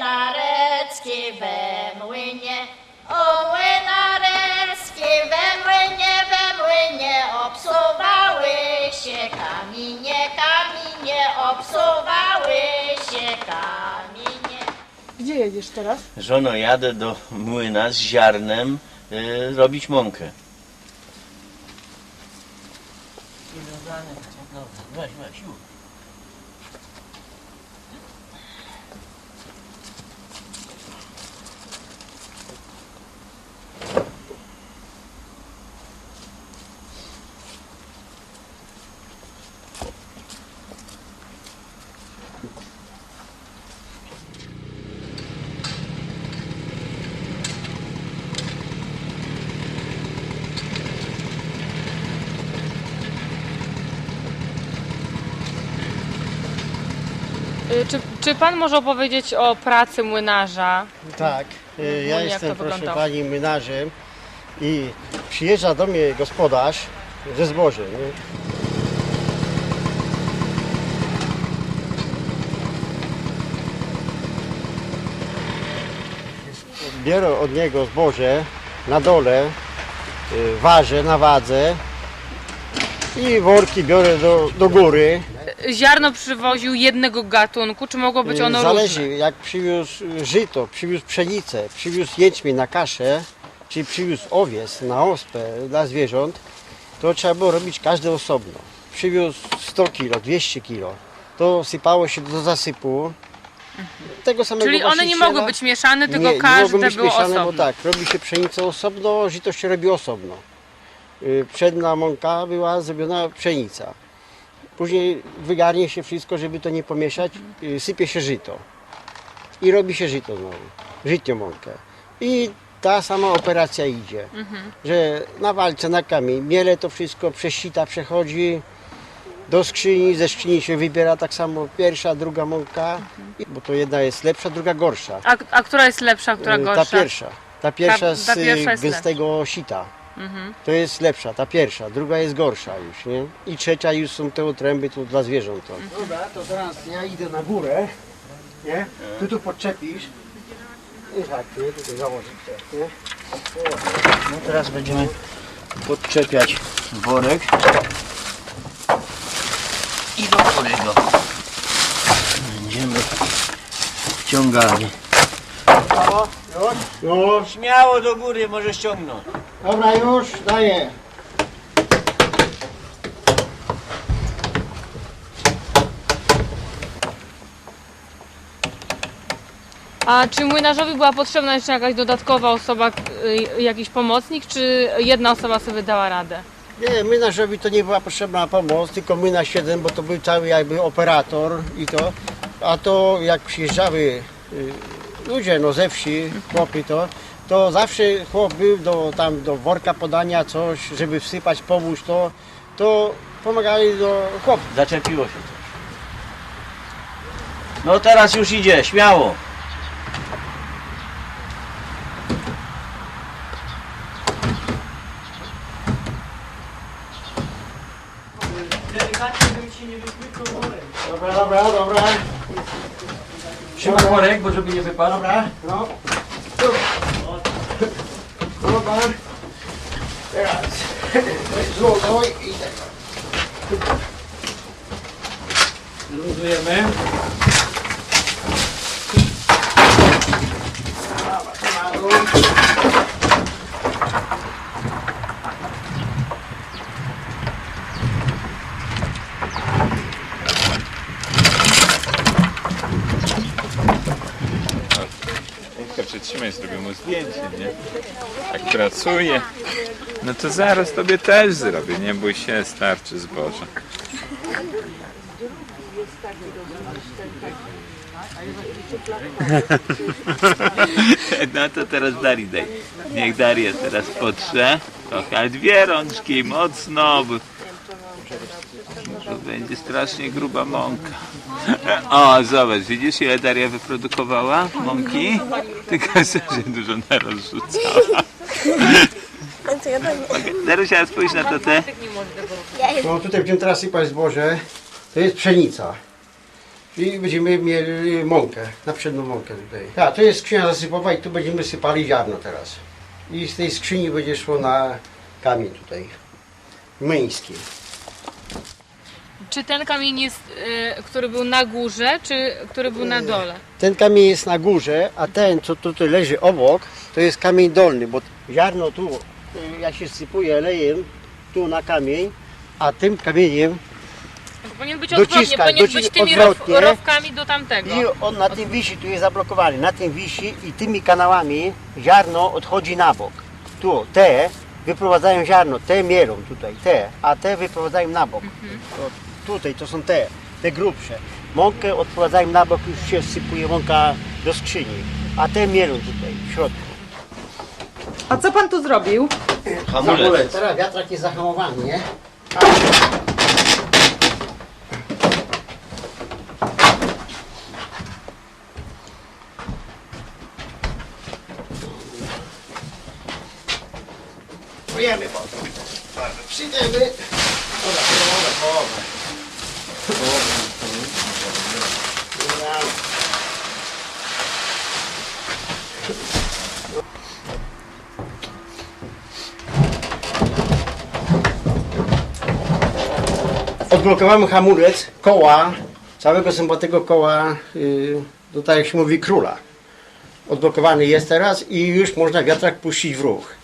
młynarecki we młynie, o młynarecki we młynie, we młynie obsuwały się kamienie, kamienie obsuwały się kamienie. Gdzie jedziesz teraz? Żono, jadę do młyna z ziarnem y, robić mąkę. Weź, weź, już. Czy, czy pan może opowiedzieć o pracy młynarza? Tak, y, ja jak to jestem, proszę wyglądało? pani, młynarzem i przyjeżdża do mnie gospodarz ze zbożem. Nie? Biorę od niego zboże na dole, y, ważę na wadze i worki biorę do, do góry. Y, Ziarno przywoził jednego gatunku, czy mogło być ono Zależy, różne? jak przywiózł żyto, przywiózł pszenicę, przywiózł jęczmień na kaszę, czy przywiózł owiec na ospę dla zwierząt, to trzeba było robić każde osobno. Przywiózł 100 kg, 200 kg, to sypało się do zasypu. Tego samego Czyli one nie właściciela- mogły być mieszane, tylko nie, nie każde mogą być było mieszane, osobno. bo tak, robi się pszenicę osobno, żyto się robi osobno. Y, Przedna mąka była zrobiona pszenica. Później wygarnie się wszystko, żeby to nie pomieszać, y, sypie się żyto. I robi się żyto znowu, żytnio mąkę. I ta sama operacja idzie, że na walce, na kamień, miele to wszystko przez sita przechodzi do skrzyni, ze skrzyni się wybiera tak samo pierwsza, druga mąka, bo to jedna jest lepsza, druga gorsza. A, a która jest lepsza, która Y, gorsza? Ta pierwsza. Ta pierwsza Ta- z ta pierwsza y, jest gęstego sita. To jest lepsza, ta pierwsza. Druga jest gorsza już, nie? I trzecia już są te otręby tu dla zwierząt. To. Dobra, to teraz ja idę na górę, nie? Ty tu podczepisz. I tak, nie? Tutaj założyć nie? No teraz będziemy podczepiać worek i do którego będziemy wciągali. Już. Śmiało do góry może ściągnąć. Dobra, już, daję. A czy młynarzowi była potrzebna jeszcze jakaś dodatkowa osoba, y, jakiś pomocnik, czy jedna osoba sobie dała radę? Nie, młynarzowi to nie była potrzebna pomoc, tylko młynarz jeden, bo to był cały jakby operator i to. A to jak przyjeżdżały y, ludzie no ze wsi, chłopy to, to zawsze chłop był do, tam do worka podania coś, żeby wsypać, pomóż to, to pomagali do chłopów. Zaczepiło się coś. No teraz już idzie, śmiało. Delikatnie, żeby ci nie wykrył worek. Dobra, dobra, dobra. Trzymaj worek, bo żeby nie wypadł. Dobra, no. Dobra. Teraz złożą i tego. Luzujemy. Tylko przytrzymaj, zrobię mu zdjęcie, nie? Jak pracuje, no to zaraz tobie też zrobię, nie bój się, starczy zboża. No to teraz Dari daj. Niech Daria teraz potrze. Trochę, dwie rączki, mocno. To będzie strasznie gruba mąka. O, zobacz, widzisz ile Daria wyprodukowała mąki? Tylko że dużo narozrzucała. Darusia, spójrz na to te. No tutaj będziemy teraz sypać zboże. To jest pszenica. I będziemy mieli mąkę, na przedną mąkę tutaj. Tak, to jest skrzynia zasypowa i tu będziemy sypali ziarno teraz. I z tej skrzyni będzie szło na kamień tutaj. Myński. Czy ten kamień jest, y, który był na górze, czy który był na dole? Ten kamień jest na górze, a ten, co tutaj leży obok, to jest kamień dolny, bo ziarno tu, y, jak się sypuje lejem, tu na kamień, a tym kamieniem Powinien być Dociskać, odwrotnie, powinien docisk- być tymi row, odwrotnie. rowkami do tamtego. i on na tym wisi, tu jest zablokowany, na tym wisi i tymi kanałami ziarno odchodzi na bok. Tu, te wyprowadzają ziarno, te mielą tutaj, te, a te wyprowadzają na bok. To, tutaj to są te, te grubsze. Mąkę odprowadzają na bok, już się sypuje mąka do skrzyni, a te mielą tutaj, w środku. A co pan tu zrobił? Hamulec. Teraz wiatrak jest zahamowany, nie? Pojemy potem. Przyjdziemy. Dobra, połowę, połowę. Odblokowałem hamulec koła, całego zębatego koła, yy, tutaj jak się mówi króla. Odblokowany jest teraz i już można wiatrak puścić w ruch.